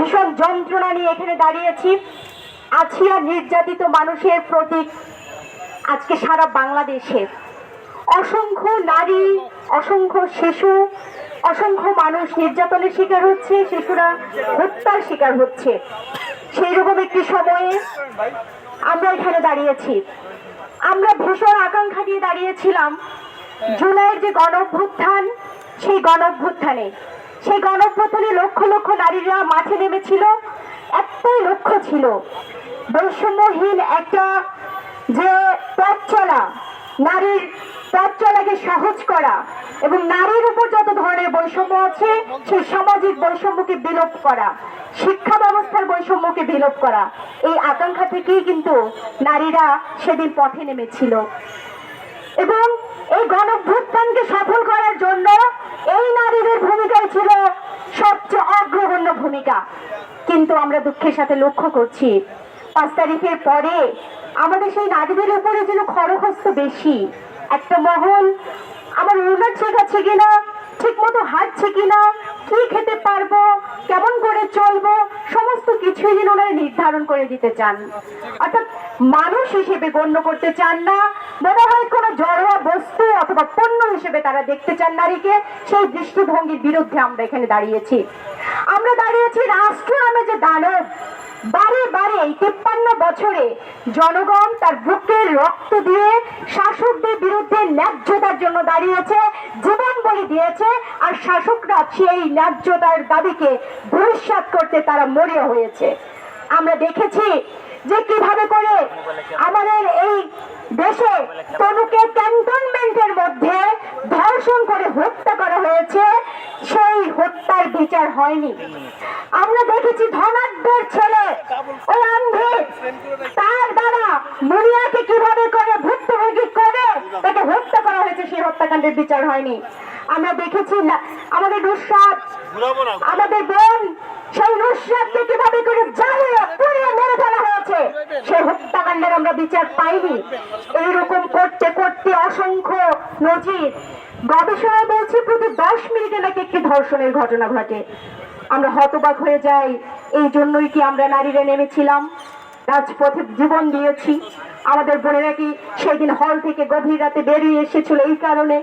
ভীষণ যন্ত্রণা নিয়ে এখানে দাঁড়িয়েছি। আছিয়া নির্যাতিত মানুষের প্রতীক আজকে সারা বাংলাদেশে। অসংখ্য নারী, অসংখ্য শিশু, অসংখ্য মানুষ নির্যাতনের শিকার হচ্ছে, শিশুরা হত্যার শিকার হচ্ছে। সেই রকম একটি সময়ে আমরা এখানে দাঁড়িয়েছি। আমরা ভীষণ আকাঙ্ক্ষা নিয়ে দাঁড়িয়েছিলাম। জুলাইয়ের যে গণ সেই গণ সেই গণ লক্ষ লক্ষ নারীরা মাঠে নেমেছিল। একটাই লক্ষ্য ছিল, বৈষম্যহীন একটা যে পথ চলা, নারীর পথ চলাকে সহজ করা এবং নারীর উপর যত ধরনের বৈষম্য আছে, সেই সামাজিক বৈষম্যকে বিলোপ করা, শিক্ষা ব্যবস্থার বৈষম্যকে বিলোপ করা। এই আকাঙ্ক্ষা থেকেই কিন্তু নারীরা সেদিন পথে নেমেছিল। এবং এই গণভ্যুত্থানকে সফল করার জন্য এই নারীদের ভূমিকাই ছিল সবচেয়ে অগ্রগণ্য ভূমিকা। কিন্তু আমরা দুঃখের সাথে লক্ষ্য করছি, পাঁচ তারিখের পরে আমাদের সেই নারীদের উপরে যেন খরখস্ত বেশি, একটা মহল আমার ওনার ঠিক আছে কিনা ঠিক মতো হাঁটছে কিনা, কি খেতে পারব, কেমন করে চলবো যেন ওনারা নির্ধারণ করে দিতে চান। অর্থাৎ মানুষ হিসেবে গণ্য করতে চান না। মনে হয় কোনো জড়োয়া বস্তু অথবা পণ্য হিসেবে তারা দেখতে চান নারীকে। সেই দৃষ্টিভঙ্গির বিরুদ্ধে আমরা এখানে দাঁড়িয়েছি। আমরা দাঁড়িয়েছি রাষ্ট্র নামে যে দানব, বারে বারে তিপ্পান্ন বছরে জনগণ তার বুকের রক্ত দিয়ে শাসকদের বিরুদ্ধে ন্যায্যতার জন্য দাঁড়িয়েছে। জীবন বলি দিয়েছে, আর শাসকরা সেই ন্যায্যতার দাবিকে ভবিষ্যৎ করতে তারা মরিয়া হয়েছে। আমরা দেখেছি যে কীভাবে করে আমাদের এই দেশে তনুকে ক্যান্টনমেন্টের মধ্যে ধর্ষণ করে হত্যা করা হয়েছে, সেই হত্যার বিচার হয়নি। আমরা দেখেছি ধনাঢ্যের ছেলে ওই আন্ধে, তার দ্বারা মুনিয়াকে কীভাবে করে ভুক্তভোগী করে, তাকে হত্যা করা হয়েছে, সেই হত্যাকাণ্ডের বিচার হয়নি। আমরা দেখেছি না। আমাদের নুসরাত আমাদের বোন সেই নুসরাতকে কীভাবে করে জ্বালিয়ে পুড়িয়ে মেরে ফেলা হয়েছে। সেই হত্যাকাণ্ডের আমরা বিচার পাইনি। এইরকম করতে করতে অসংখ্য নজির। গবেষণায় বলছে প্রতি দশ মিনিটে নাকি একটি ধর্ষণের ঘটনা ঘটে। আমরা হতবাক হয়ে যাই। এই জন্যই কি আমরা নারীরা নেমেছিলাম? রাজপথে জীবন দিয়েছি। আমাদের বোনেরা কি সেই দিন হল থেকে গভীর রাতে বেরিয়ে এসেছিল এই কারণে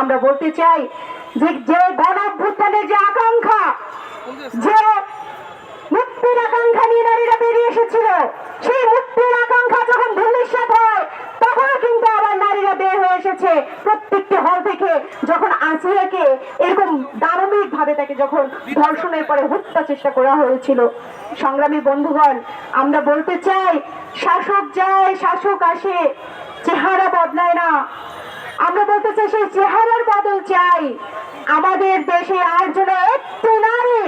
আমরা বলতে চাই যে যে গণ যে আকাঙ্ক্ষা, যে মুক্তির আকাঙ্ক্ষা নিয়ে নারীরা বেরিয়ে এসেছিল, সেই মুক্তির আকাঙ্ক্ষা যখন ধূলিসাৎ হয়, তখনও কিন্তু আবার নারীরা বের হয়ে এসেছে প্রত্যেকটি হল থেকে। যখন আসিয়াকে এরকম দারুণিক ভাবে তাকে যখন ধর্ষণের পরে হত্যা চেষ্টা করা হয়েছিল। সংগ্রামী বন্ধুগণ, আমরা বলতে চাই শাসক যায়, শাসক আসে, চেহারা বদলায় না। আমরা বলতে চাই সেই চেহারার বদল চাই। আমাদের দেশে আর যেন একটু নারী,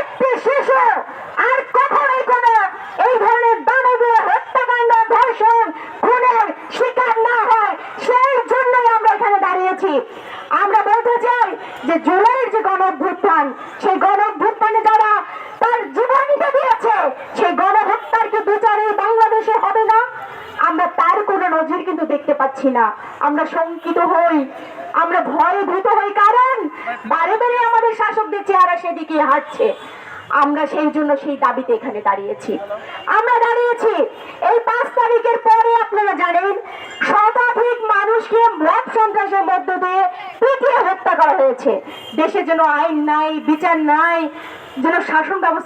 একটু শিশু, আর কখনোই কোনো এই ধরনের দানবীয় হত্যাকাণ্ড, ধর্ষণ, খুনের শিকার না হয়। সেই জন্যই আমরা এখানে দাঁড়িয়েছি। আমরা বলতে চাই যে জুলাইয়ের যে গণ অভ্যুত্থান সেই গণ অভ্যুত্থানে যারা তার জীবনটা দিয়েছে, সেই গণহত্যার কি বিচার এই বাংলাদেশে হবে না আমরা তার কোনো নজির কিন্তু দেখতে পাচ্ছি না। আমরা শঙ্কিত হই। আমরা ভয়ে ভীত হই, কারণ বারে বারে আমাদের শাসকদের চেহারা সেদিকে হাঁটছে। আমরা সেই জন্য সেই দাবিতে এখানে দাঁড়িয়েছি। আমরা দাঁড়িয়েছি। এই পাঁচ তারিখের পরে আপনারা জানেন, শতাধিক মানুষকে মত সন্ত্রাসের মধ্য দিয়ে পিটিয়ে হত্যা করা হয়েছে। দেশে যেন আইন নাই, বিচার নাই, যেন শাসন ব্যবস্থা